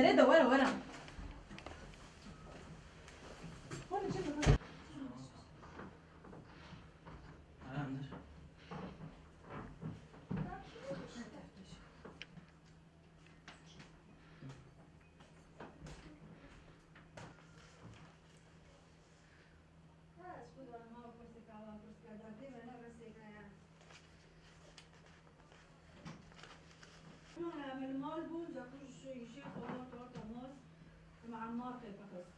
Eres bueno, bueno. مال بود جاكوش يشيخ والله تورتا مال ام عمار كي بكس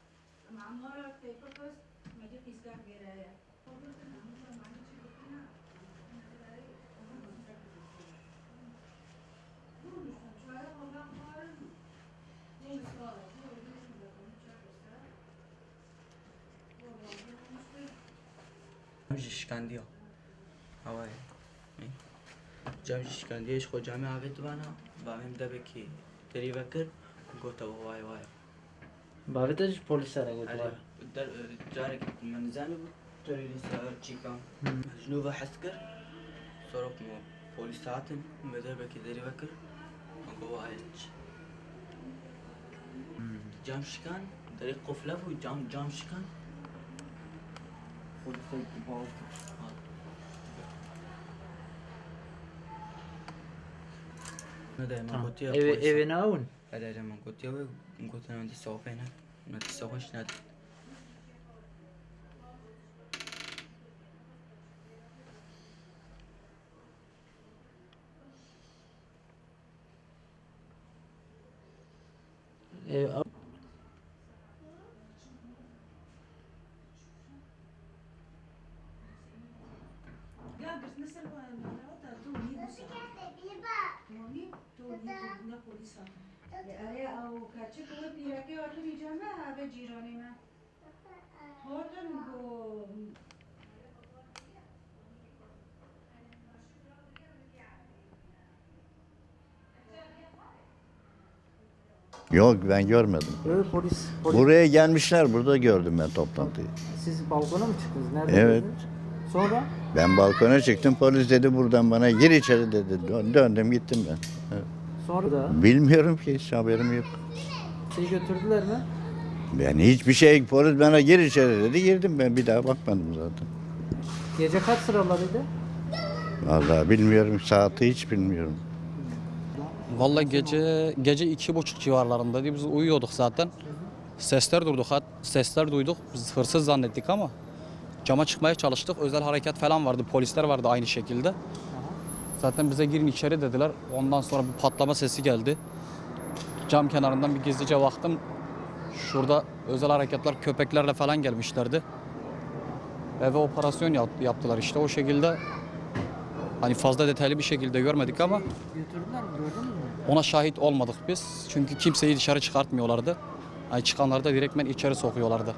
ام عمارة كي بكس ما جيت يسلاك بيرايا فقلت انا عمرها ما عملتش بكنا انا بلاقي عمرها بكنا شکنده ها. هوای جمع شکنده ایش خود جمع عوید بنا. Babim debe ki derive kır, gota وای وای Babet اش پلیس سره گوت وای در جاری که من زنی بود تریلی سر چیکم جنوب حس کر سرک مو پلیس هاتن مدر بکی دری بکر من گواهیش جام شکن دری قفله و جام جام شکن خود خود Evi, بوليسات. evine avun. هذا لما قلت يا قلت انا بدي اسوي هنا ما تسويش نادي Ev, av- لا بس نسر مرات تو نيبوس نيبوس نا بوليسا آره او کچه تو پیرکه آتو بیجامه به جیرانی من هردن گو Yok ben görmedim. ev polis, polis. Buraya gelmişler burada gördüm ben toplantıyı. Siz balkona mı çıktınız? Nerede Evet. gördünüz? Sonra? Ben balkona çıktım polis dedi buradan bana gir içeri dedi. Dön- Döndüm gittim ben. Sonra da Bilmiyorum ki hiç haberim yok. sizi götürdüler mi? Ben hiçbir şey polis bana gir içeri dedi girdim ben bir daha bakmadım zaten. Gece kaç sıralarıydı? Vallahi bilmiyorum saati hiç bilmiyorum. Vallahi gece gece iki buçuk civarlarındaydı. Biz uyuyorduk zaten. Sesler duyduk. hat- Sesler duyduk. Biz hırsız zannettik ama cama çıkmaya çalıştık. Özel harekat falan vardı. Polisler vardı aynı şekilde. Zaten bize girin içeri dediler. Ondan sonra bir patlama sesi geldi. Cam kenarından bir gizlice baktım. Şurada özel harekatlar köpeklerle falan gelmişlerdi. Eve operasyon yap- yaptılar işte o şekilde. Hani fazla detaylı bir şekilde görmedik ama Götürdüler mi? Gördünüz mü? ona şahit olmadık biz. Çünkü kimseyi dışarı çıkartmıyorlardı. Hani çıkanları da direktmen içeri sokuyorlardı.